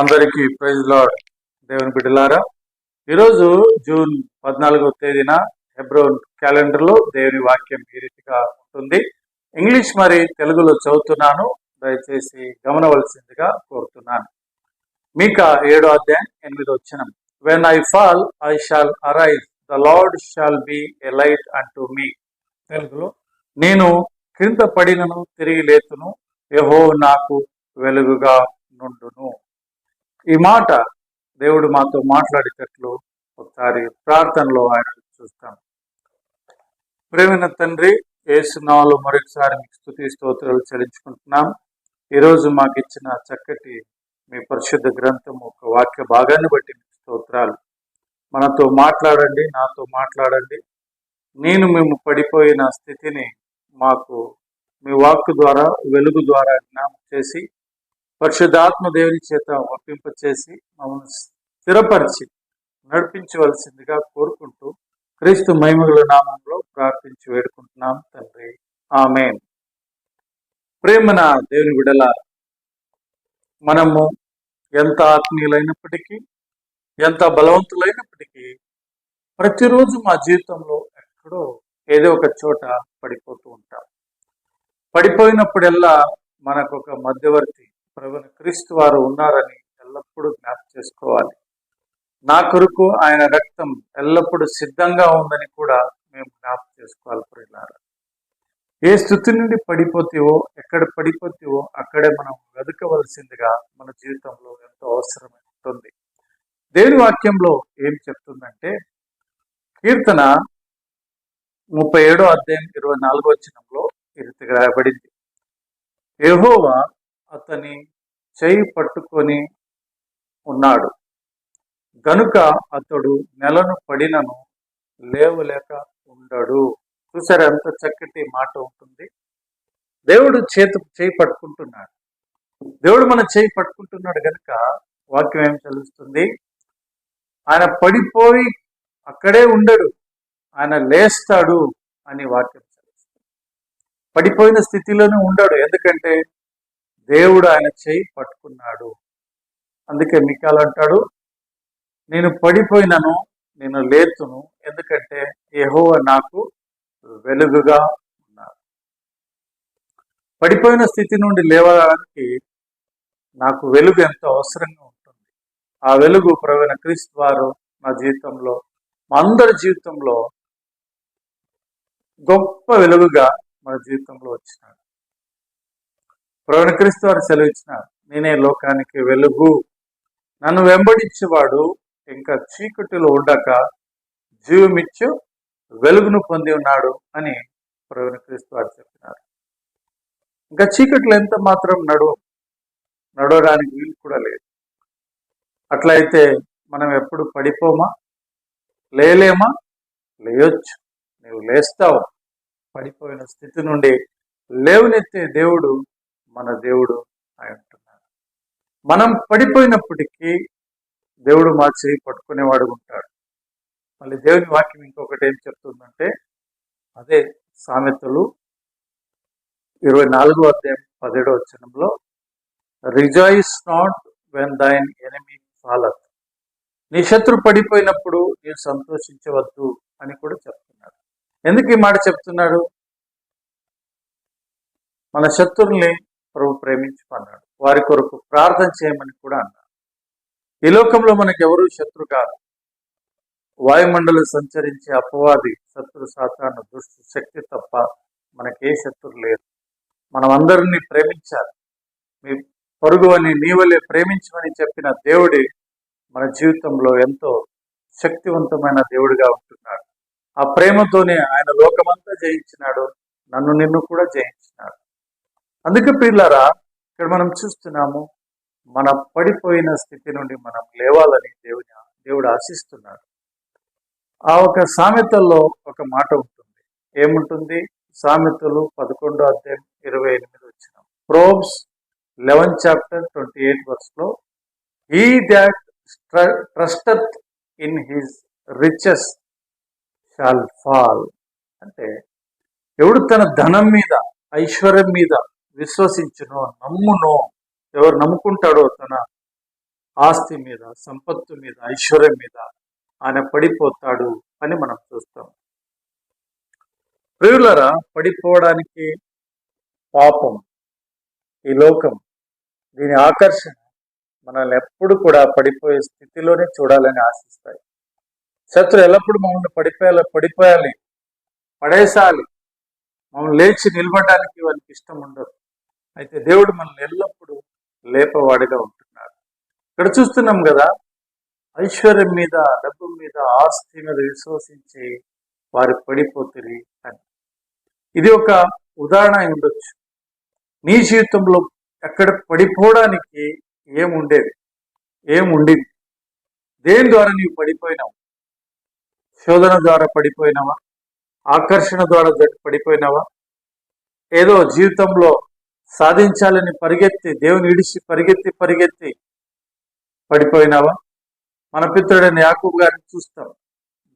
అందరికీ praise lord దేవుని బిడ్డలారా ఈరోజు జూన్ పద్నాలుగో తేదీన హెబ్రోన్ క్యాలెండర్లో దేవుని వాక్యం ఈ రీతిగా ఉంటుంది. ఇంగ్లీష్ మరి తెలుగులో చదువుతున్నాను. దయచేసి గమనవలసిందిగా కోరుతున్నాను. మీక ఏడో అధ్యాయం ఎనిమిదో వచ్చిన when I fall I shall arise the Lord shall be a light అంటూ మీ తెలుగులో నేను క్రింద పడినను తిరిగి లేతును. యహో నాకు వెలుగుగా నుండును. ఈ మాట దేవుడు మాతో మాట్లాడేటట్లు ఒకసారి ప్రార్థనలో ఆయన చూస్తాం. ప్రేమిన తండ్రి ఏసునాలు మరొకసారి మీకు స్థుతి స్తోత్రాలు చెల్లించుకుంటున్నాం. ఈరోజు మాకు ఇచ్చిన చక్కటి మీ పరిశుద్ధ గ్రంథం ఒక వాక్య భాగాన్ని బట్టి మీకు స్తోత్రాలు. మనతో మాట్లాడండి నాతో మాట్లాడండి. నేను మేము పడిపోయిన స్థితిని మాకు మీ వాక్ ద్వారా వెలుగు ద్వారా జ్ఞాపం చేసి పరిశుద్ధాత్మ దేవుని చేత వర్తింపచేసి మమ్మల్ని స్థిరపరిచి నడిపించవలసిందిగా కోరుకుంటూ క్రీస్తు మహిమగుల నామంలో ప్రార్థించి వేడుకుంటున్నాం తండ్రి. ఆమె ప్రేమన దేవుని విడల మనము ఎంత ఆత్మీయులైనప్పటికీ ఎంత బలవంతులైనప్పటికీ ప్రతిరోజు మా జీవితంలో ఎక్కడో ఏదో ఒక చోట పడిపోతూ ఉంటాం. పడిపోయినప్పుడల్లా మనకు ఒక మధ్యవర్తి ప్రభుని క్రీస్తు వారు ఉన్నారని ఎల్లప్పుడూ జ్ఞాపకం చేసుకోవాలి. నా కొరకు ఆయన రక్తం ఎల్లప్పుడూ సిద్ధంగా ఉందని కూడా మేము జ్ఞాపకం చేసుకోవాలి ప్రియులారా. ఏ స్థుతి నుండి పడిపోతేవో ఎక్కడ పడిపోతేవో అక్కడే మనం వెతకవలసిందిగా మన జీవితంలో ఎంతో అవసరమై ఉంటుంది. దేవుని వాక్యంలో ఏం చెప్తుందంటే కీర్తన ముప్పై ఏడో అధ్యాయం ఇరవై నాలుగో చిన్నంలో ఈ రీతిగా రాయబడింది. యెహోవా అతని చేయి పట్టుకొని ఉన్నాడు. గనుక అతడు నెలను పడినను లేవలేక ఉండడు. చూసారు ఎంత చక్కటి మాట ఉంటుంది. దేవుడు చేతు చేయి పట్టుకుంటున్నాడు. దేవుడు మన చేయి పట్టుకుంటున్నాడు గనుక వాక్యం ఏం చదువుతుంది ఆయన పడిపోయి అక్కడే ఉండడు. ఆయన లేస్తాడు అని వాక్యం చదువుతుంది పడిపోయిన స్థితిలోనే ఉండడు. ఎందుకంటే దేవుడు ఆయన చేయి పట్టుకున్నాడు. అందుకే మిఖాలు అంటాడు నేను పడిపోయినను నేను లేతును ఎందుకంటే యెహోవా నాకు వెలుగుగా ఉన్నాడు. పడిపోయిన స్థితి నుండి లేవడానికి నాకు వెలుగు ఎంతో అవసరంగా ఉంటుంది. ఆ వెలుగు ప్రవీణ క్రీస్తు వారు నా జీవితంలో మా అందరి జీవితంలో గొప్ప వెలుగుగా మన జీవితంలో వచ్చినాడు. ప్రవీణ క్రీస్తు వారు సెలవిచ్చినారు నేనే లోకానికి వెలుగు. నన్ను వెంబడించేవాడు ఇంకా చీకటిలో ఉండక జీవమిచ్చు వెలుగును పొంది ఉన్నాడు అని ప్రవీణ క్రీస్తు వారు చెప్పినారు. ఇంకా చీకటిలో ఎంత మాత్రం నడువు నడవడానికి వీలు కూడా లేదు. అట్లయితే మనం ఎప్పుడు పడిపోమా? లేలేమా? లేయొచ్చు. నువ్వు లేస్తావు. పడిపోయిన స్థితి నుండి లేవనెత్తే దేవుడు మన దేవుడు అయి ఉంటున్నాడు మనం పడిపోయినప్పటికీ దేవుడు మా చేయి పట్టుకునేవాడు ఉంటాడు. మళ్ళీ దేవుని వాక్యం ఇంకొకటి ఏం చెప్తుందంటే అదే సామెతలు ఇరవై నాలుగో అధ్యాయం పదిహేడో వచనంలో rejoice not when thine enemy falleth నీ శత్రు పడిపోయినప్పుడు నీవు సంతోషించవద్దు అని కూడా చెప్తున్నాడు ఎందుకు ఈ మాట చెప్తున్నాడు మన శత్రుల్ని ప్రభు ప్రేమించుకున్నాడు వారి కొరకు ప్రార్థన చేయమని కూడా అన్నాడు. ఈ లోకంలో మనకు ఎవరు శత్రు కాదు. వాయుమండలి సంచరించే అపవాది శత్రు సాతాను దుష్టు శక్తి తప్ప మనకే శత్రువు లేదు. మనం అందరినీ ప్రేమించాలి. మీ పరుగువని అని నీవలే ప్రేమించమని చెప్పిన దేవుడి మన జీవితంలో ఎంతో శక్తివంతమైన దేవుడిగా ఉంటున్నాడు. ఆ ప్రేమతోనే ఆయన లోకమంతా జయించినాడు. నన్ను నిన్ను కూడా జయించినాడు. అందుకే పిల్లరా ఇక్కడ మనం చూస్తున్నాము మన పడిపోయిన స్థితి నుండి మనం లేవాలని దేవుని దేవుడు ఆశిస్తున్నాడు. ఆ ఒక సామెతల్లో ఒక మాట ఉంటుంది. ఏముంటుంది? సామెతలు పదకొండో అధ్యాయం ఇరవై ఎనిమిది వచ్చిన Proverbs eleven chapter twenty eight వర్స్లో he that trusteth in his riches shall fall అంటే ఎవడు తన ధనం మీద ఐశ్వర్యం మీద విశ్వసించునో నమ్మునో. ఎవరు నమ్ముకుంటాడో తన ఆస్తి మీద సంపత్తు మీద ఐశ్వర్యం మీద ఆయన పడిపోతాడు అని మనం చూస్తాం. ప్రియులరా పడిపోవడానికి పాపం ఈ లోకం. దీని ఆకర్షణ మనల్ని ఎప్పుడు కూడా పడిపోయే స్థితిలోనే చూడాలని ఆశిస్తాయి. శత్రు ఎల్లప్పుడూ మమ్మల్ని పడిపోయాలి పడిపోయాలి పడేసాలి. మమ్మల్ని లేచి నిలబడడానికి వారికి ఇష్టం ఉండదు. అయితే దేవుడు మనల్ని ఎల్లప్పుడూ లేపవాడిగా ఉంటున్నాడు. ఇక్కడ చూస్తున్నాం కదా ఐశ్వర్యం మీద డబ్బు మీద ఆస్తి మీద విశ్వసించి వారు పడిపోతుంది అని. ఇది ఒక ఉదాహరణ ఉండొచ్చు. నీ జీవితంలో ఎక్కడ పడిపోవడానికి ఏముండేది? ఏముండింది? దేని ద్వారా నీవు పడిపోయినావు? శోధన ద్వారా పడిపోయినావా? ఆకర్షణ ద్వారా పడిపోయినావా? ఏదో జీవితంలో సాధించాలని పరిగెత్తి దేవుని ఇడిచి పరిగెత్తి పరిగెత్తి పడిపోయినావా? మన పిత్రుడైన యాకూబ్ గారిని చూస్తాం.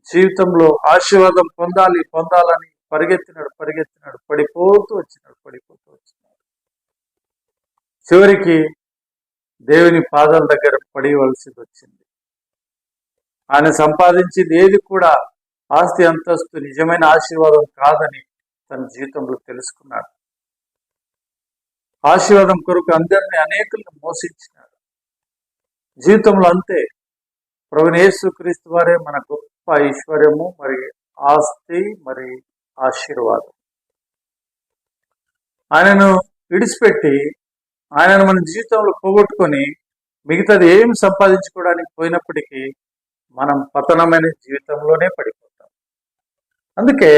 జీవితంలో ఆశీర్వాదం పొందాలి పొందాలని పరిగెత్తినాడు పరిగెత్తినాడు పడిపోతూ వచ్చినాడు పడిపోతూ వచ్చినాడు. చివరికి దేవుని పాదాల దగ్గర పడివలసి వచ్చింది. ఆయన సంపాదించింది ఏది కూడా ఆస్తి అంతస్తు నిజమైన ఆశీర్వాదం కాదని తన జీవితంలో తెలుసుకున్నాడు. ఆశీర్వాదం కొరకు అందరినీ అనేకులను మోసించినాడు. జీవితంలో అంతే. ప్రభుని యేసుక్రీస్తు వారే మన గొప్ప ఐశ్వర్యము మరి ఆస్తి మరి ఆశీర్వాదం. ఆయనను విడిచిపెట్టి ఆయనను మన జీవితంలో పోగొట్టుకొని మిగతాది ఏం సంపాదించుకోవడానికి పోయినప్పటికీ మనం పతనమైన జీవితంలోనే పడిపోతాం. అందుకే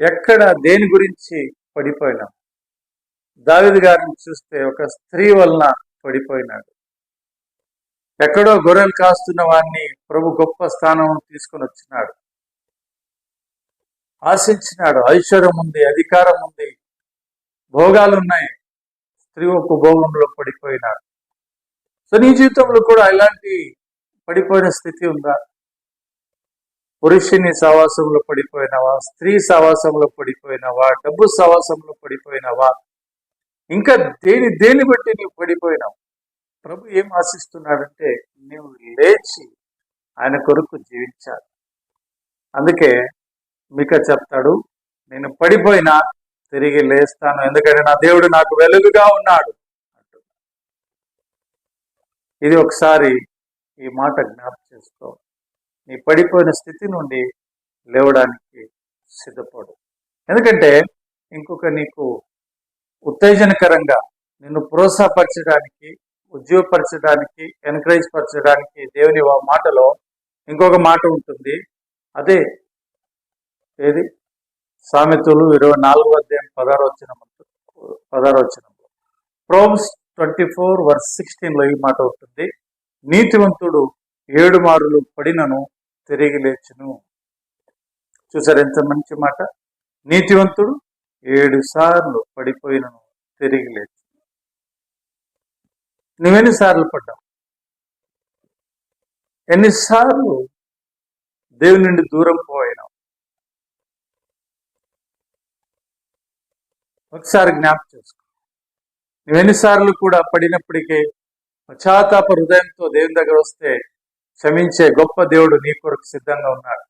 ఎక్కడ దేని గురించి పడిపోయినాం? దావిది గారిని చూస్తే ఒక స్త్రీ వలన పడిపోయినాడు. ఎక్కడో గొర్రెలు కాస్తున్న వాడిని ప్రభు గొప్ప స్థానం తీసుకొని వచ్చినాడు. ఆశించినాడు ఐశ్వర్యం ఉంది అధికారం ఉంది భోగాలు ఉన్నాయి. స్త్రీ ఒక భోగంలో పడిపోయినాడు. సో నీ జీవితంలో కూడా ఇలాంటి పడిపోయిన స్థితి ఉందా? పురుషుని సవాసంలో పడిపోయినవా? స్త్రీ సవాసంలో పడిపోయినవా? డబ్బు సవాసంలో పడిపోయినవా? ఇంకా దేని దేని బట్టి నీవు పడిపోయినావు? ప్రభు ఏం ఆశిస్తున్నాడంటే నీవు లేచి ఆయన కొరకు జీవించాలి. అందుకే మీక చెప్తాడు నేను పడిపోయినా తిరిగి లేస్తాను. ఎందుకంటే నా దేవుడు నాకు వెలుగుగా ఉన్నాడు. ఇది ఒకసారి ఈ మాట జ్ఞాపకం చేసుకో. నీ పడిపోయిన స్థితి నుండి లేవడానికి సిద్ధపడు. ఎందుకంటే ఇంకొక నీకు ఉత్తేజనకరంగా నిన్ను ప్రోత్సాహపరచడానికి ఉద్యోగపరచడానికి ఎంకరేజ్ పరచడానికి దేవుని మాటలో ఇంకొక మాట ఉంటుంది. అదే ఏది? సామెతలు ఇరవై నాలుగో అధ్యాయం పదహారు వచ్చిన పదహారు వచ్చిన ప్రోమ్స్ ట్వంటీ ఫోర్ వర్స్ సిక్స్టీన్లో ఈ మాట ఉంటుంది. నీతివంతుడు ఏడు మారులు పడినను తిరిగి లేచును. చూసారు ఎంత మంచి మాట? నీతివంతుడు ఏడు సార్లు పడిపోయినను తిరిగి లేచి. నువ్వెన్ని సార్లు పడ్డావు? ఎన్నిసార్లు దేవుని నుండి దూరం పోయినావు? ఒకసారి జ్ఞాపకం చేసుకో. నువ్వెన్నిసార్లు కూడా పడినప్పటికీ పశ్చాత్తాప హృదయంతో దేవుని దగ్గర వస్తే క్షమించే గొప్ప దేవుడు నీ కొరకు సిద్ధంగా ఉన్నాడు.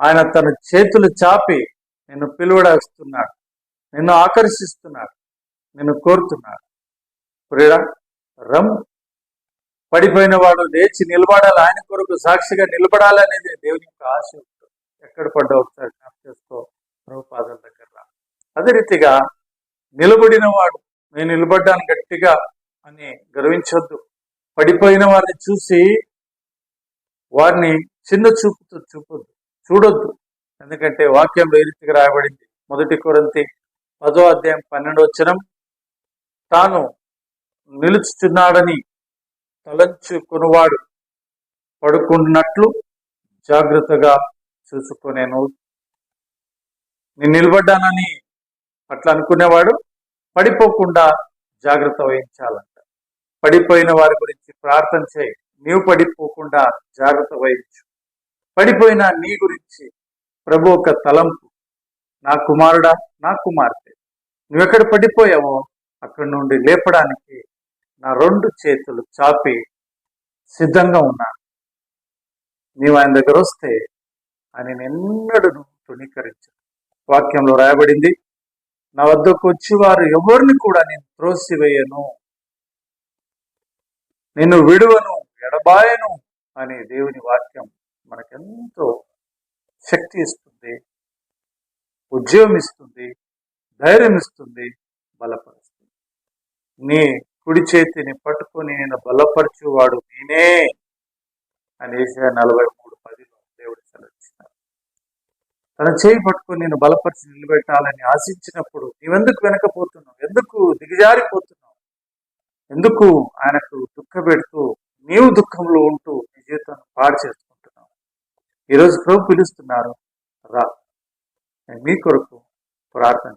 ఆయన తన చేతులు చాపి నిన్ను పిలువడాస్తున్నాడు. నిన్ను ఆకర్షిస్తున్నారు. నిన్ను కోరుతున్నారు. ప్రియడా రమ్. పడిపోయిన వాడు లేచి నిలబడాలి. ఆయన కొరకు సాక్షిగా నిలబడాలి అనేది దేవుని యొక్క ఆశ ఉంటుంది. ఎక్కడ పడ్డా ఒకసారి జ్ఞాపకం చేసుకో. ప్రభుపాదాల దగ్గర రా. అదే రీతిగా నిలబడిన వాడు నేను నిలబడ్డాను గట్టిగా అని గర్వించొద్దు. పడిపోయిన వారిని చూసి వారిని చిన్న చూపుతో చూపొద్దు. చూడొద్దు. ఎందుకంటే వాక్యంలో ఏ రీతిగా రాయబడింది? మొదటి కొరంతి పదో అధ్యాయం పన్నెండో వచనం. తాను నిలుచుచున్నాడని తలంచుకునివాడు పడుకున్నట్లు జాగ్రత్తగా చూసుకునేను. నేను నిలబడ్డానని అట్లా అనుకునేవాడు పడిపోకుండా జాగ్రత్త వహించాలంట. పడిపోయిన వారి గురించి ప్రార్థన చేయి. నీవు పడిపోకుండా జాగ్రత్త వహించు. పడిపోయిన నీ గురించి ప్రభు ఒక తలంపు. నా కుమారుడా నా కుమార్తె నువ్వెక్కడ పడిపోయావో అక్కడి నుండి లేపడానికి నా రెండు చేతులు చాపి సిద్ధంగా ఉన్నాను నీవు ఆయన దగ్గర వస్తే ఆయన ఎన్నడూ తృణీకరించు. వాక్యంలో రాయబడింది నా వద్దకు వచ్చి వారు ఎవరిని కూడా నేను త్రోసివేయను నిన్ను విడువను ఎడబాయను అనే దేవుని వాక్యం మనకెంతో శక్తి ఇస్తుంది ఉద్యోగం ఇస్తుంది ధైర్యం ఇస్తుంది బలపరుస్తుంది. నీ కుడి చేతిని పట్టుకొని నేను బలపరచువాడు నేనే అని ఏసా నలభై మూడు పదిలో దేవుడు సెలవిస్తున్నారు తన చేయి పట్టుకొని నేను బలపరిచి నిలబెట్టాలని ఆశించినప్పుడు నీవెందుకు వెనకపోతున్నావు? ఎందుకు దిగజారిపోతున్నావు? ఎందుకు ఆయనకు దుఃఖపెడుతూ నీవు దుఃఖంలో ఉంటూ నీ జీవితాన్ని పాడు చేసుకుంటున్నావు ఈరోజు ప్రభు పిలుస్తున్నారు రా నేను మీ కొరకు ప్రార్థన